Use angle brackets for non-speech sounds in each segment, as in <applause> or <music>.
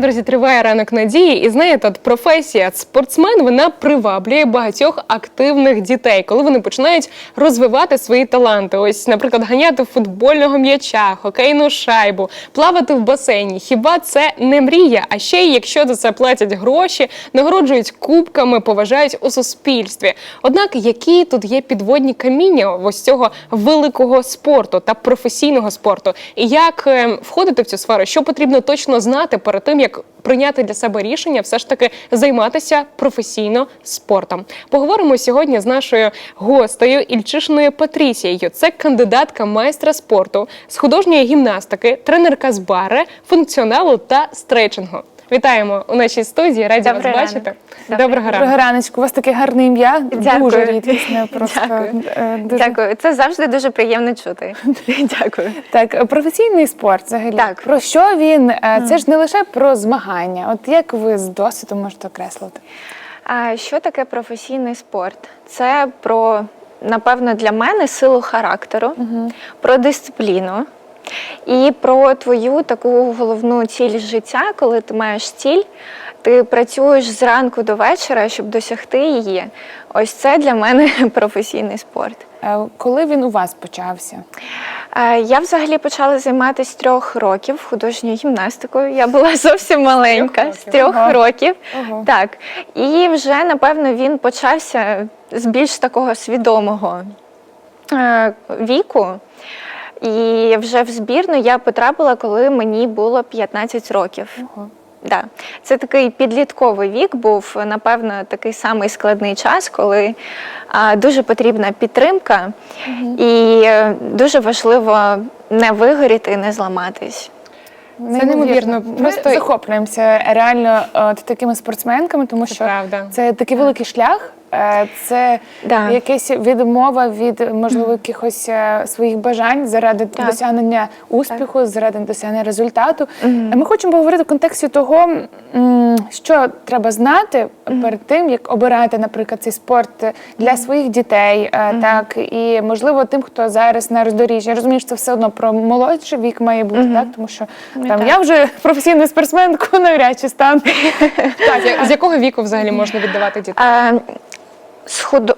Друзі, триває ранок надії, і знаєте, от професія спортсмен вона приваблює багатьох активних дітей, коли вони починають розвивати свої таланти. Ось, наприклад, ганяти футбольного м'яча, хокейну шайбу, плавати в басейні. Хіба це не мрія? А ще й якщо за це платять гроші, нагороджують кубками, поважають у суспільстві. Однак, які тут є підводні каміння ось цього великого спорту та професійного спорту, і як е, входити в цю сферу, що потрібно точно знати перед тим, як прийняти для себе рішення, все ж таки займатися професійно спортом. Поговоримо сьогодні з нашою гостею Ільчишиною Патрісією. Це кандидатка майстра спорту з художньої гімнастики, тренерка з бари, функціоналу та стретчингу. Вітаємо у нашій студії. Раді Добрий вас ранок. бачити. Добрий. Доброго ранку. Доброго раночку. У вас таке гарне ім'я. Дякую. Дуже рідкісне. Просто Дякую. е, дуже Дякую, це завжди дуже приємно чути. <laughs> Дякую. так. Професійний спорт взагалі. Так. Про що він? Е, Це ж не лише про змагання. От як ви з досвіду можете окреслити? А що таке професійний спорт? Це про, напевно, для мене силу характеру, про дисципліну і про твою таку головну ціль життя, коли ти маєш ціль. Ти працюєш зранку до вечора, щоб досягти її. Ось це для мене <laughs> професійний спорт. Е, Коли він у вас почався? Е, Я взагалі почала займатися з трьох років художньою гімнастикою. Я була <laughs> зовсім маленька, з років? трьох років. Ого. Так. І вже, напевно, він почався з більш такого свідомого е, віку. І вже в збірну я потрапила, коли мені було 15 років. Ого. Да. Це такий підлітковий вік був, напевно, такий самий складний час, коли а, дуже потрібна підтримка, і е, дуже важливо не вигоріти і не зламатись. Це неймовірно. Ми Просто- захоплюємося реально от, такими спортсменками, тому Це що правда. це такий великий шлях. Е, Це Да. якась відмова від можливо якихось е, своїх бажань заради Так. досягнення успіху, заради досягнення результату. Ми хочемо поговорити в контексті того, що треба знати перед тим, як обирати, наприклад, цей спорт для своїх дітей, е, так і можливо тим, хто зараз на роздоріжжі. Я розумію, що це все одно про молодший вік має бути, так тому що там так. я вже професійною спортсменкою навряд чи стану. <laughs> Так, з якого віку взагалі можна віддавати дітей?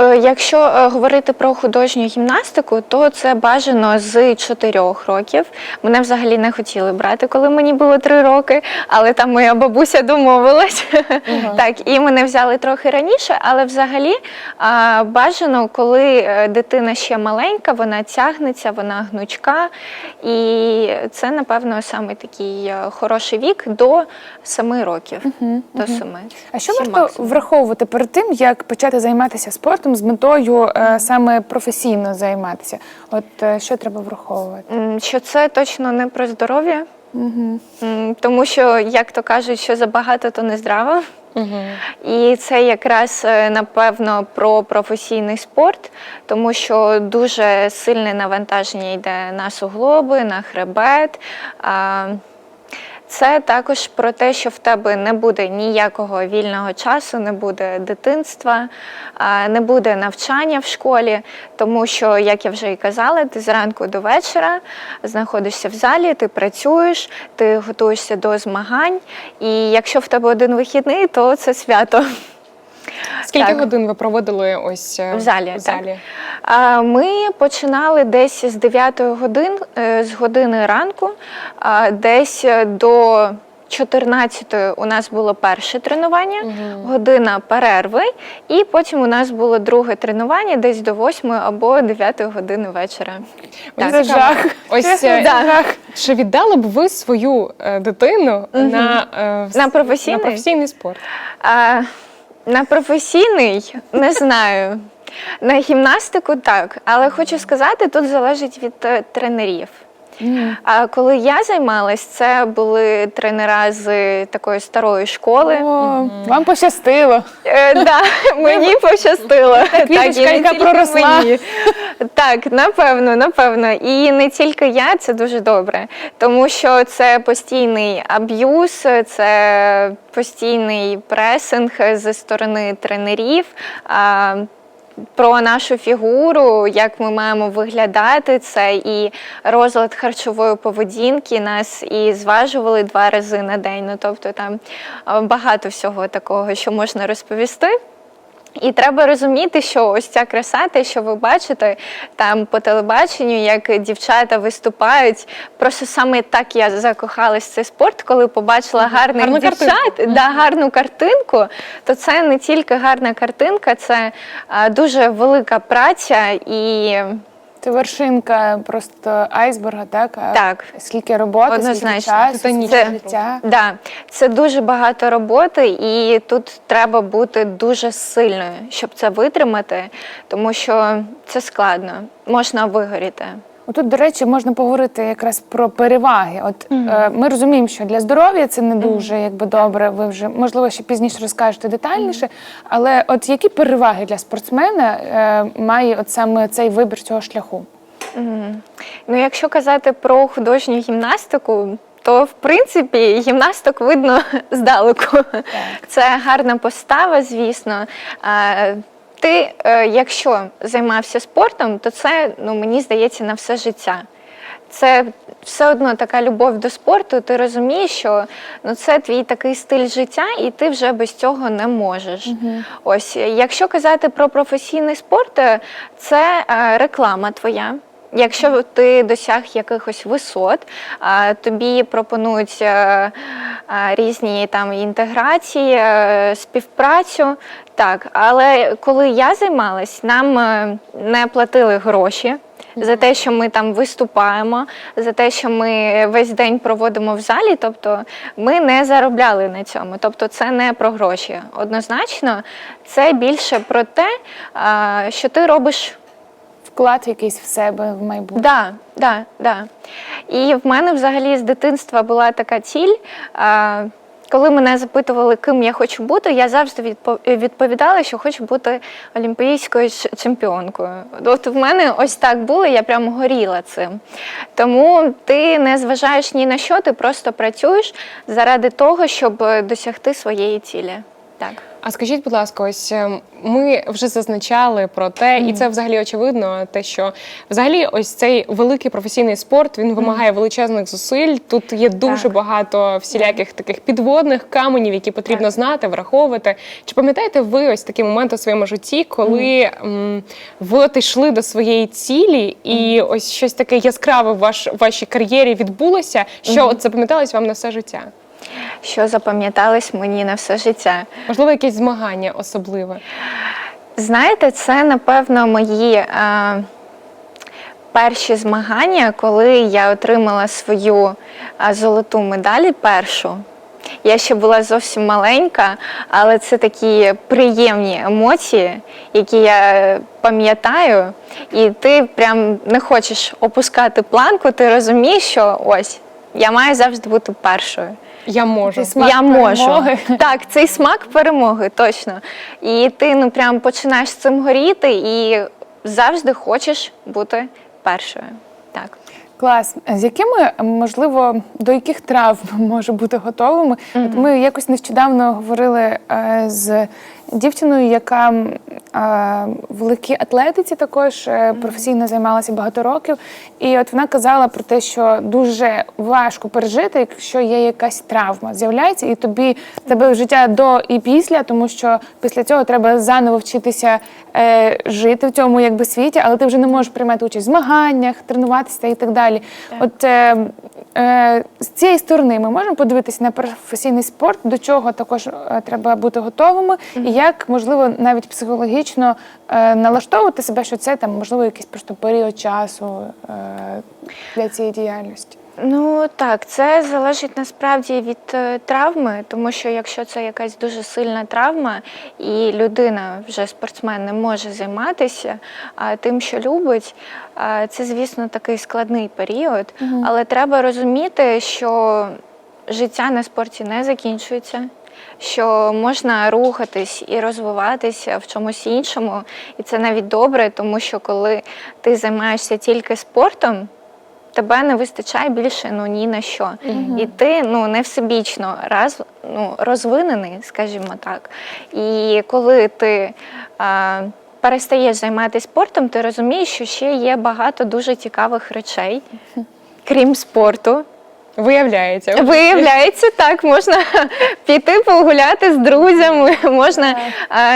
Е, Якщо е, говорити про художню гімнастику, то це бажано з 4 років. Мене взагалі не хотіли брати, коли мені було 3 роки, але там моя бабуся домовилась. <laughs> Так, і мене взяли трохи раніше, але взагалі бажано, коли е, дитина ще маленька, вона тягнеться, вона гнучка. І це, напевно, саме такий е, хороший вік до 7 років. До 7. А що варто враховувати перед тим, як почати займатися спортом з метою е, саме професійно займатися? От е, що треба враховувати? Що це точно не про здоров'я, М, тому що, як то кажуть, що забагато, то не здраво. І це якраз е, напевно про професійний спорт, тому що дуже сильне навантаження йде на суглоби, на хребет. Це також про те, що в тебе не буде ніякого вільного часу, не буде дитинства, не буде навчання в школі, тому що, як я вже і казала, ти зранку до вечора знаходишся в залі, ти працюєш, ти готуєшся до змагань, і якщо в тебе один вихідний, то це свято. Скільки так. годин ви проводили ось е, В залі, В залі? А, Ми починали десь з 9 годин, е, з години ранку, десь до 14 у нас було перше тренування, година перерви, і потім у нас було друге тренування десь до 8 або 9 години вечора. Мені Це жах. Ось е, чи віддали б ви свою е, дитину на, е, На професійний? на професійний спорт? А, на професійний не знаю. На гімнастику так, але хочу сказати, тут залежить від е, А коли я займалась, це були тренера з такої старої школи. О, вам пощастило. Е, да, <laughs> мені пощастило. Яка проросла. мені. Так, напевно, напевно. І не тільки я, це дуже добре, тому що це постійний аб'юз, це постійний пресинг зі сторони тренерів. Про нашу фігуру, як ми маємо виглядати, це і розлад харчової поведінки. Нас і зважували два рази на день. Ну тобто там е, багато всього такого, що можна розповісти. І треба розуміти, що ось ця краса, те, що ви бачите там по телебаченню, як дівчата виступають. Просто саме так я закохалась в цей спорт, коли побачила гарних Гарну дівчат, картинку. да, гарну картинку. То це не тільки гарна картинка, це а, дуже велика праця і Це вершинка просто айсберга, так? А Так. Скільки роботи, Однозначно. скільки часу, скільки робота. життя. Да, це дуже багато роботи, і тут треба бути дуже сильною, щоб це витримати, тому що це складно, можна вигоріти. Отут, до речі, можна поговорити якраз про переваги. От е, ми розуміємо, що для здоров'я це не дуже якби добре. Ви вже можливо ще пізніше розкажете детальніше. Але от які переваги для спортсмена е, має от саме цей вибір цього шляху? Ну, якщо казати про художню гімнастику, то в принципі гімнасток видно <laughs> здалеку. Це гарна постава, звісно. Ти, е, якщо займався спортом, то це ну, мені здається на все життя. Це все одно така любов до спорту. Ти розумієш, що ну це твій такий стиль життя, і ти вже без цього не можеш. Ось, якщо казати про професійний спорт, е, це е, реклама твоя. Якщо ти досяг якихось висот, тобі пропонують різні там інтеграції, співпрацю. Так, але коли я займалась, нам е, не платили гроші. За те, що ми там виступаємо, за те, що ми весь день проводимо в залі, тобто ми не заробляли на цьому. Тобто це не про гроші. Однозначно, це більше про те, що ти робиш Вклад якийсь в себе в майбутнє. Да, да, да. І в мене взагалі з дитинства була така ціль. Коли мене запитували, ким я хочу бути, я завжди відпо- відповідала, що хочу бути олімпійською чемпіонкою. От в мене ось так було, я прямо горіла цим. Тому ти не зважаєш ні на що, ти просто працюєш заради того, щоб досягти своєї цілі. Так. А скажіть, будь ласка, ось е, ми вже зазначали про те, і це взагалі очевидно, те, що взагалі ось цей великий професійний спорт він вимагає величезних зусиль. Тут є дуже Так. багато всіляких таких підводних каменів, які потрібно знати, враховувати. Чи пам'ятаєте ви ось такі моменти у своєму житті, коли м, ви от йшли до своєї цілі, і ось щось таке яскраве в ваш в вашій кар'єрі відбулося, що от запам'яталось вам на все життя? Що запам'яталось мені на все життя? Можливо, якесь змагання особливе. Знаєте, це напевно мої е, перші змагання, коли я отримала свою е, золоту медаль першу. Я ще була зовсім маленька, але це такі приємні емоції, які я пам'ятаю, і ти прям не хочеш опускати планку, ти розумієш, що ось я маю завжди бути першою. Я можу. Смак я можу. <laughs> Так, цей смак перемоги, точно. І ти ну прям починаєш з цим горіти і завжди хочеш бути першою. Так. Клас. З якими, можливо, до яких травм <laughs> може бути готовими? От ми якось нещодавно говорили е, з дівчиною, яка е, в легкій атлетиці також е, професійно займалася багато років. І от вона казала про те, що дуже важко пережити, якщо є якась травма, з'являється, і тобі в тебе життя до і після, тому що після цього треба заново вчитися е, жити в цьому якби світі, але ти вже не можеш приймати участь в змаганнях, тренуватися і так далі. От е, е, з цієї сторони ми можемо подивитися на професійний спорт, до чого також е, треба бути готовими, і як можливо навіть психологічно е, налаштовувати себе, що це там можливо якийсь просто період часу е, для цієї діяльності. Ну так, це залежить насправді від е, травми, тому що якщо це якась дуже сильна травма, і людина, вже спортсмен, не може займатися а, тим, що любить, це, звісно, такий складний період. Але треба розуміти, що життя на спорті не закінчується. Що можна рухатись і розвиватися в чомусь іншому, і це навіть добре, тому що коли ти займаєшся тільки спортом, тебе не вистачає більше ну ні на що. І ти ну не всебічно раз, ну, розвинений, скажімо так. І коли ти а, перестаєш займатися спортом, ти розумієш, що ще є багато дуже цікавих речей, крім спорту. Виявляється. Виявляється, так, можна піти погуляти з друзями, можна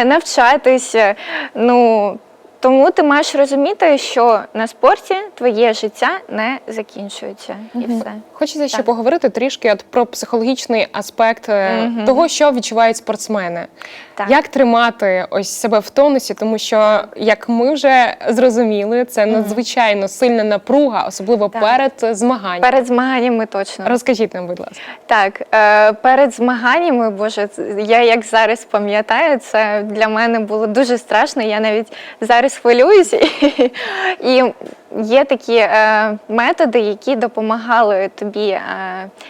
навчатися. Ну, тому ти маєш розуміти, що на спорті твоє життя не закінчується. І все. Хочеться ще Так. поговорити трішки от про психологічний аспект Мгм. того, що відчувають спортсмени. Так. Як тримати ось себе в тонусі, тому що, як ми вже зрозуміли, це надзвичайно сильна напруга, особливо Так. перед змаганням. Перед змаганнями точно. Розкажіть нам, будь ласка. Так, е, перед змаганнями, боже, це- я як зараз пам'ятаю, це для мене було дуже страшно. Я навіть зараз хвилююся. <laughs> І є такі е, методи, які допомагали тобі е,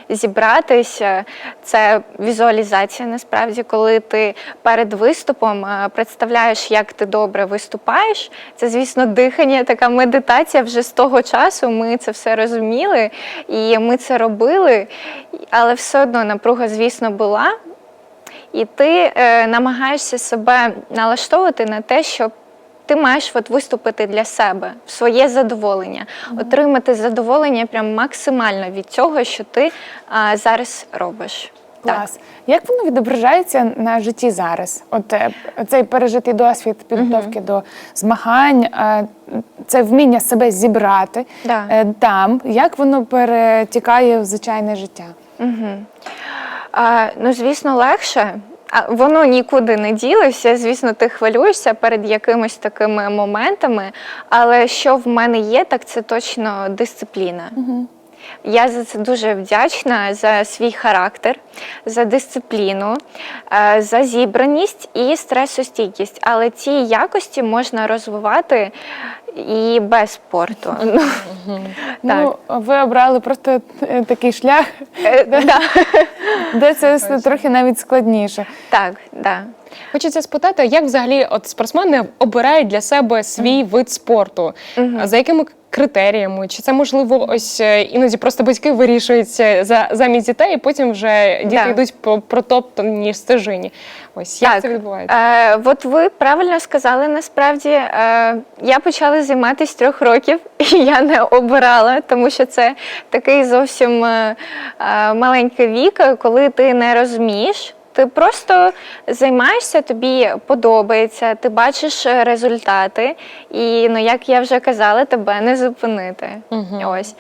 зібратися. Це візуалізація, насправді, коли ти перед виступом е, представляєш, як ти добре виступаєш. Це, звісно, дихання, така медитація. Вже з того часу ми це все розуміли і ми це робили, але все одно напруга, звісно, була. І ти е, намагаєшся себе налаштовувати на те, що ти маєш от виступити для себе в своє задоволення, отримати задоволення прям максимально від цього, що ти а, зараз робиш. Клас. Як воно відображається на житті зараз? От е, цей пережитий досвід підготовки до змагань, е, це вміння себе зібрати Да. е, там. Як воно перетікає в звичайне життя? Угу. А, ну, звісно, легше. Воно нікуди не ділося. Звісно, ти хвилюєшся перед якимись такими моментами. Але що в мене є, так це точно дисципліна. Я за це дуже вдячна за свій характер, за дисципліну, е, за зібраність і стресостійкість. Але ці якості можна розвивати і без спорту. Ну, Ну, ви обрали просто такий шлях, е, <laughs> де це трохи навіть складніше. Так, да. Хочеться спитати, як взагалі от спортсмени обирають для себе свій вид спорту? За якими критеріями? Чи це можливо ось е, іноді просто батьки вирішують е, за замість дітей, і потім вже діти Да. йдуть по протоптаній стежині? Ось як це відбувається? Е, от ви правильно сказали, насправді е, я почала займатися трьох років, <laughs> і я не обирала, тому що це такий зовсім е, е, маленький вік, коли ти не розумієш. Ти просто займаєшся, тобі подобається, ти бачиш е, результати, і ну як я вже казала, тебе не зупинити. Мгм. Ось.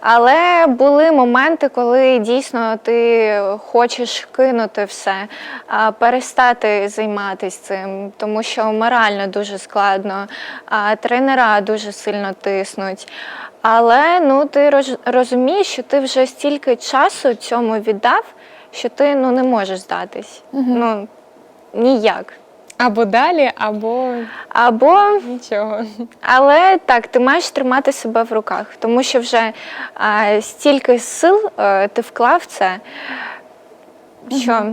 Але були моменти, коли дійсно ти хочеш кинути все, перестати займатися цим, тому що морально дуже складно, а тренера дуже сильно тиснуть. Але ну, ти розумієш, що ти вже стільки часу цьому віддав, що ти ну, не можеш здатись. Ну, ніяк. Або далі, або Або нічого. але так, ти маєш тримати себе в руках, тому що вже а, стільки сил а, ти вклав в це, що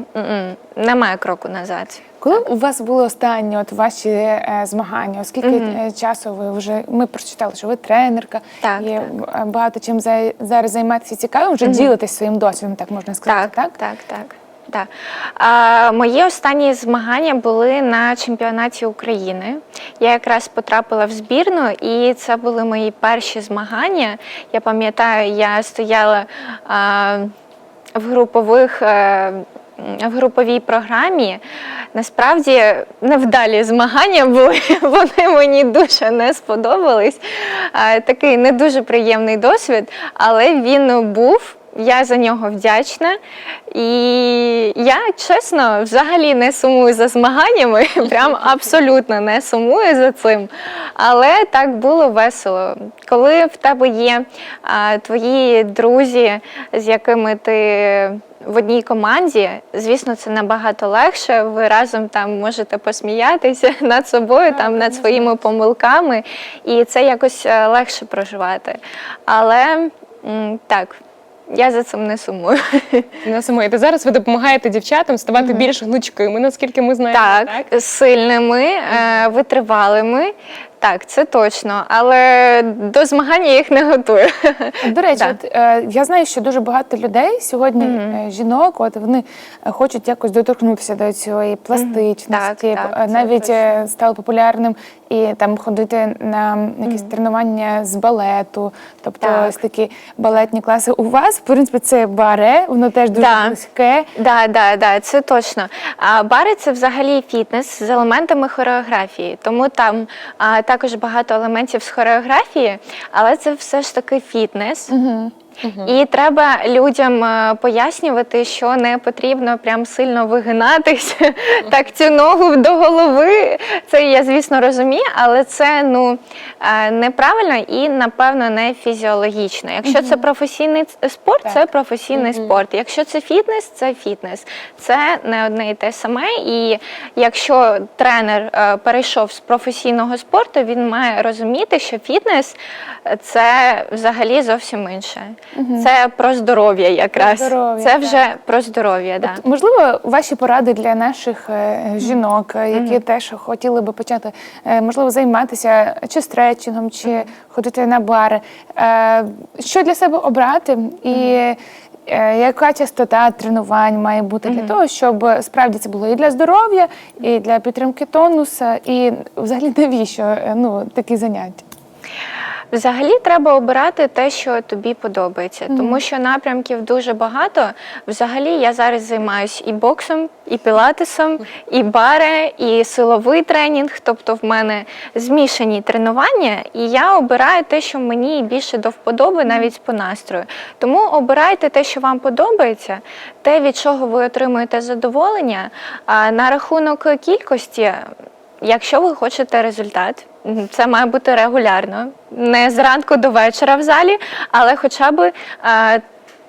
немає кроку назад. Коли у вас були останні от ваші е, змагання? Оскільки е, часу ви вже ми прочитали, що ви тренерка, Так, і так. багато чим за- зараз займаєтеся цікавим, вже ділитесь своїм досвідом, так можна сказати, Так, так? так, так. так. А, мої останні змагання були на чемпіонаті України. Я якраз потрапила в збірну, і це були мої перші змагання. Я пам'ятаю, я стояла а, в групових. е, в груповій програмі насправді невдалі змагання були. <laughs> Вони мені дуже не сподобались. Е, Такий не дуже приємний досвід, але він був. Я за нього вдячна. І я чесно взагалі не сумую за змаганнями, <laughs> прям абсолютно не сумую за цим. Але так було весело. Коли в тебе є а, твої друзі, з якими ти в одній команді, звісно, це набагато легше. Ви разом там можете посміятися <laughs> над собою, там над своїми помилками, і це якось е, легше проживати. Але так. Я за цим не сумую. <laughs> Не сумуєте. Зараз ви допомагаєте дівчатам ставати більш гнучкими, наскільки ми знаємо. Так, сильними, е, витривалими. так, це точно. Але до змагання я їх не готую. До речі, Да. от, е, я знаю, що дуже багато людей сьогодні, е, жінок, от вони е, хочуть якось доторкнутися до цієї пластичності. Так, так, Е, це Навіть стало популярним і там ходити на якісь тренування з балету, тобто Так. ось такі балетні класи. У вас, в принципі, це баре, воно теж дуже Да. близьке. Да, да, да, це точно. А бари це взагалі фітнес з елементами хореографії. Тому там а, також багато елементів з хореографії, але це все ж таки фітнес. І треба людям е, пояснювати, що не потрібно прям сильно вигинатись, так цю ногу до голови. Це я, звісно, розумію, але це ну е, неправильно і напевно не фізіологічно. Якщо це професійний спорт, це професійний спорт. Якщо це фітнес, це фітнес. Це не одне і те саме. І якщо тренер е, перейшов з професійного спорту, він має розуміти, що фітнес це взагалі зовсім інше. Це про здоров'я якраз. здоров'я, це так. вже про здоров'я. Да. Можливо, ваші поради для наших е, жінок, е, які теж хотіли би почати е, можливо займатися чи стретчингом, чи ходити на бари. Е, Що для себе обрати і е, яка частота тренувань має бути для того, щоб справді це було і для здоров'я, і для підтримки тонуса, і взагалі <laughs> навіщо ну такі заняття? Взагалі треба обирати те, що тобі подобається, тому що напрямків дуже багато. Взагалі я зараз займаюся і боксом, і пілатесом, і баре, і силовий тренінг. Тобто в мене змішані тренування, і я обираю те, що мені більше до вподоби, навіть по настрою. Тому обирайте те, що вам подобається, те, від чого ви отримуєте задоволення. А на рахунок кількості. Якщо ви хочете результат, це має бути регулярно, не зранку до вечора в залі, але хоча б а,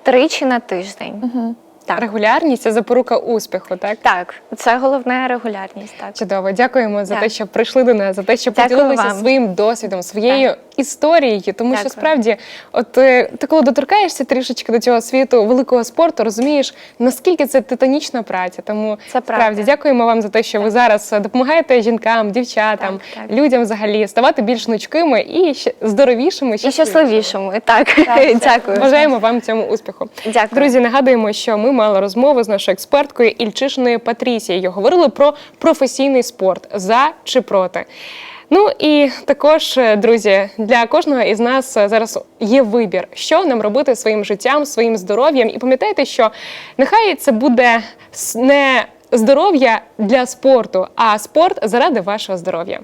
тричі на тиждень. Так. Регулярність це запорука успіху, так? Так, це головне регулярність. Так. Чудово, дякуємо за Так. те, що прийшли до нас, за те, що Дякую поділилися вам. своїм досвідом, своєю історією. Тому що справді, от е, ти коли доторкаєшся трішечки до цього світу великого спорту, розумієш наскільки це титанічна праця. Тому Це правда. справді дякуємо вам за те, що ви зараз е, допомагаєте жінкам, дівчатам, Так, так. людям взагалі ставати більш гнучкими і здоровішими, І щасливішому. Так, <laughs> дякую. Бажаємо вам цьому успіху. Дякую. Друзі, нагадуємо, що ми мали розмову з нашою експерткою Ільчишиною Патрісією. Говорили про професійний спорт за чи проти. Ну і також, е, друзі, для кожного із нас е, зараз є вибір, що нам робити своїм життям, своїм здоров'ям. І пам'ятайте, що нехай це буде не здоров'я для спорту, а спорт заради вашого здоров'я.